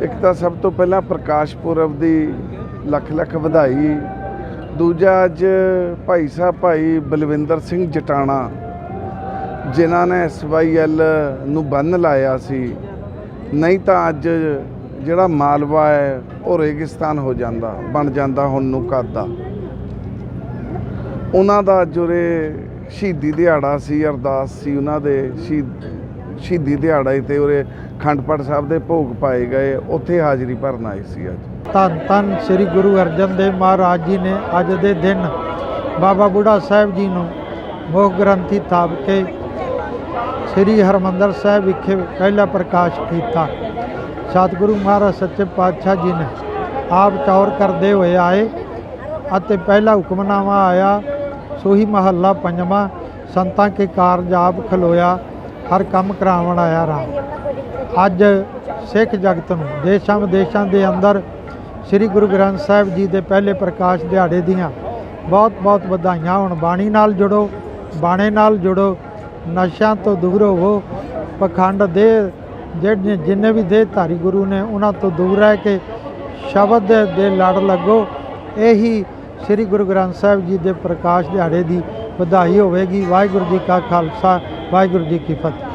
ਇੱਕ ਤਾਂ ਸਭ ਤੋਂ ਪਹਿਲਾਂ ਪ੍ਰਕਾਸ਼ ਪੁਰਬ ਦੀ ਲੱਖ ਲੱਖ ਵਧਾਈ। ਦੂਜਾ ਅੱਜ ਭਾਈ ਸਾਹਿਬ ਭਾਈ ਬਲਵਿੰਦਰ ਸਿੰਘ ਜਟਾਣਾ, ਜਿਨ੍ਹਾਂ ਨੇ ਐਸਵਾਈਐਲ ਨੂੰ ਬੰਨ ਲਾਇਆ ਸੀ। ਨਹੀਂ ਤਾਂ ਅੱਜ ਜਿਹੜਾ ਮਾਲਵਾ ਹੈ, ਉਹ ਰੇਗਿਸਤਾਨ ਹੋ ਜਾਂਦਾ, ਬਣ ਜਾਂਦਾ ਹੁਣ ਨੂੰ ਦਾ ਉਹਨਾਂ ਦਾ ਅੱਜ ਸ਼ਹੀਦੀ ਦਿਹਾੜਾ ਸੀ, ਅਰਦਾਸ ਸੀ ਉਹਨਾਂ ਦੇ, ਸ਼ਹੀਦ ਸ਼ਹੀਦੀ ਦਿਹਾੜਾ ਤੇ ਉਰੇ ਖੰਡਪੜ ਸਾਹਿਬ ਦੇ ਭੋਗ ਪਾਏ ਗਏ, ਉੱਥੇ ਹਾਜ਼ਰੀ ਭਰਨ ਆਏ ਸੀ ਅੱਜ। ਧੰਨ ਧੰਨ ਸ੍ਰੀ ਗੁਰੂ ਅਰਜਨ ਦੇਵ ਮਹਾਰਾਜ ਜੀ ਨੇ ਅੱਜ ਦੇ ਦਿਨ ਬਾਬਾ ਬੁੱਢਾ ਸਾਹਿਬ ਜੀ ਨੂੰ ਮੁੱਖ ਗ੍ਰੰਥੀ ਥਾਪ ਕੇ ਸ੍ਰੀ ਹਰਮੰਦਰ ਸਾਹਿਬ ਵਿਖੇ ਪਹਿਲਾ ਪ੍ਰਕਾਸ਼ ਕੀਤਾ। ਸਤਿਗੁਰੂ ਮਹਾਰਾਜ ਸੱਚੇ ਪਾਤਸ਼ਾਹ ਜੀ ਨੇ ਆਪ ਚੌਰ ਕਰਦੇ ਹੋਏ ਆਏ ਅਤੇ ਪਹਿਲਾ ਹੁਕਮਨਾਮਾ ਆਇਆ, ਸੋਹੀ ਮਹੱਲਾ ਪੰਜਵਾਂ, ਸੰਤਾਂ ਕੇ ਕਾਰਜ ਆਪ ਖਲੋਇਆ। ਹਰ ਕੰਮ ਕਰਾਵਣ ਆਇਆ ਰਾਮ। ਅੱਜ ਸਿੱਖ ਜਗਤ ਨੂੰ ਦੇਸ਼ਾਂ ਵਿਦੇਸ਼ਾਂ ਦੇ ਅੰਦਰ ਸ੍ਰੀ ਗੁਰੂ ਗ੍ਰੰਥ ਸਾਹਿਬ ਜੀ ਦੇ ਪਹਿਲੇ ਪ੍ਰਕਾਸ਼ ਦਿਹਾੜੇ ਦੀਆਂ ਬਹੁਤ ਬਹੁਤ ਵਧਾਈਆਂ। ਹੋਣ ਬਾਣੀ ਨਾਲ ਜੁੜੋ, ਬਾਣੇ ਨਾਲ ਜੁੜੋ, ਨਸ਼ਿਆਂ ਤੋਂ ਦੂਰ ਹੋਵੋ। ਪਖੰਡ ਦੇ ਜਿਹੜੇ ਜਿੰਨੇ ਵੀ ਦੇ ਧਾਰੀ ਗੁਰੂ ਨੇ, ਉਹਨਾਂ ਤੋਂ ਦੂਰ ਰਹਿ ਕੇ ਸ਼ਬਦ ਦੇ ਲੜ ਲੱਗੋ। ਇਹੀ ਸ੍ਰੀ ਗੁਰੂ ਗ੍ਰੰਥ ਸਾਹਿਬ ਜੀ ਦੇ ਪ੍ਰਕਾਸ਼ ਦਿਹਾੜੇ ਦੀ ਵਧਾਈ ਹੋਵੇਗੀ। ਵਾਹਿਗੁਰੂ ਜੀ ਕਾ ਖਾਲਸਾ ਵਾਹਿਗੁਰੂ ਜੀ ਕੀ ਫਤਿਹ।